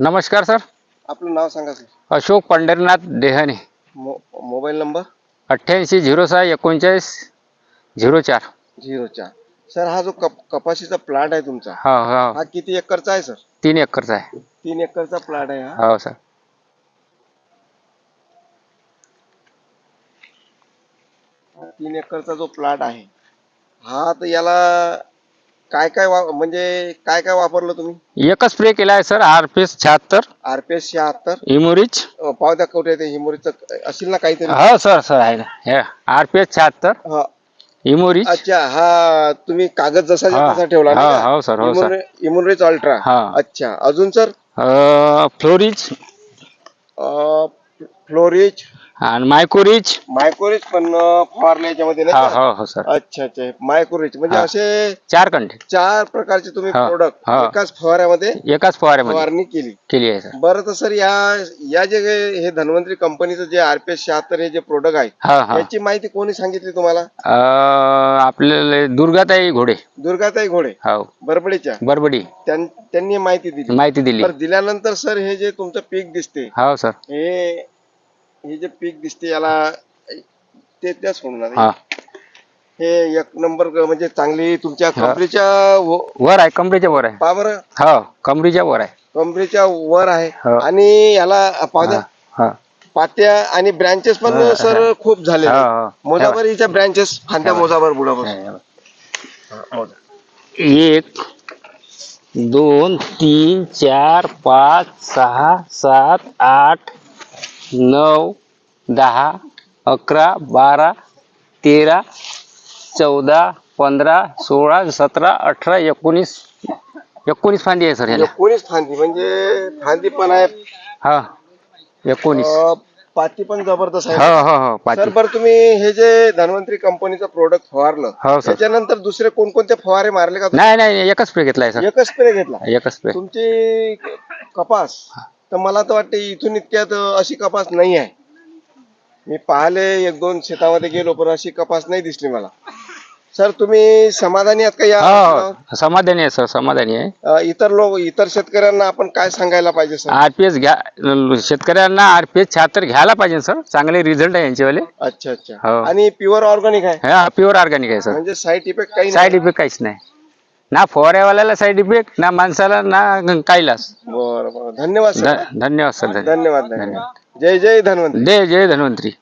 नमस्कार सर. आपलं नाव सांगा सर. अशोक पंढरीनाथ देहाने मो मोबाईल नंबर? अठ्ठ्याऐंशी झिरो सहा एकोणचाळीस झिरो चार. झिरो चार. सर हा जो कप कपाशीचा प्लांट आहे तुमचा हो हो. हा किती एकरचा आहे सर? तीन एकरचा आहे. तीन एकरचा प्लांट आहे हा? हो सर. हा तीन एकरचा जो प्लांट आहे हा तर याला काय काय वा म्हणजे काय काय वापरलं तुम्ही? एकच स्प्रे केला आहे सर आर पी एस शहात्तर. आर पी एस शहात्तर. इमोरिच पावत्या कुठे ते हिमोरीचं असेल ना काहीतरी? हो सर सर आहे ना. आर पी एस शहात्तर. हा. इमोरिच अच्छा हा तुम्ही कागद जसा हा. तसा ठेवला हा, हो सर, हो अल्ट्रा हा अच्छा अजून सर फ्लोरिच फ्लोरिज. आणि मायकोरिच? मायकोरिज पण अं, फवारले याच्यामध्ये हो नाही का? हो हो सर. अच्छा अच्छा. मायकोरिज म्हणजे हा. असे चार कंटे चार प्रकारचे तुम्ही हा, प्रोडक्ट हा. एकाच फवाऱ्यामध्ये एकाच फवाऱ्यामध्ये फवारणी केली. केली आहे सर. बरं तर सर या या जे हे धन्वंतरी कंपनीचं जे आरपीएस शहात्तर हे जे प्रोडक्ट आहे हा हा. याची माहिती कोणी सांगितली तुम्हाला? अं, आपल्याला दुर्गाताई घोडे. दुर्गाताई घोडे. हो. बरबडीच्या. बरबडी. त्यां- त्यांनी माहिती दिली. माहिती दिली. तर दिल्यानंतर सर हे जे तुमचं पीक दिसते हो सर. हे हे जे पीक दिसते याला ते त्याच होणार हा. हे एक नंबर म्हणजे चांगली तुमच्या हा. कमरेच्या वर आहे कमरेच्या वर आहे. पावर हो कमरेच्या वर आहे. कमरेच्या वर आहे. हो. आणि याला हा, हा. पात्या आणि ब्रँचेस पण हा, सर खूप झाले हा, हा. मोजाबर हिच्या ब्रँचेस फांद्या हा. मोजाबर बुडाबर एक दोन तीन चार पाच सहा सात आठ नऊ दहा अकरा बारा तेरा चौदा पंधरा सोळा सतरा अठरा एकोणीस एकोणीस फांदी आहे सर ह्याला. एकोणीस फांदी म्हणजे फांदी पण आहे हा एकोणीस. अं, पाती पण जबरदस्त हो आहे. हो हो सर पाच. बरं तुम्ही हे जे धन्वंतरी कंपनीचं प्रोडक्ट फवारलं हो सर. त्याच्यानंतर दुसरे कोणकोणते फवारे मारले का नाही नाही एकच स्प्रे घेतलाय सर. एकच स्प्रे घेतला. एकच स्प्रे तुमची कपास तर मला तर वाटते इथून इतक्यात अशी कपास नाही आहे. मी पाहिले एक दोन शेतामध्ये गेलो पण अशी कपास नाही दिसली मला. सर तुम्ही समाधानी आहात का या हो समाधानी आहे सर समाधानी आहे. अ, इतर लोक इतर शेतकऱ्यांना आपण काय सांगायला पाहिजे सर? आरपीएस घ्या शेतकऱ्यांना आरपीएस शहात्तर घ्यायला पाहिजे सर. चांगले रिझल्ट आहे यांच्यावाले अच्छा अच्छा. हो. आणि प्युअर ऑर्गॅनिक आहे? हा प्युअर ऑर्गॅनिक आहे सर. म्हणजे साईड इफेक्ट काही साईड इफेक्ट काहीच नाही. ना फवाऱ्यावाल्याला साईड इफेक्ट ना माणसाला ना काहीलाच. बरं बरं. धन्यवाद सर. ध- धन्यवाद सर. धन्यवाद धन्यवाद. धन्यवाद. जय जय धन्वंतरी. जय जय धन्वंतरी.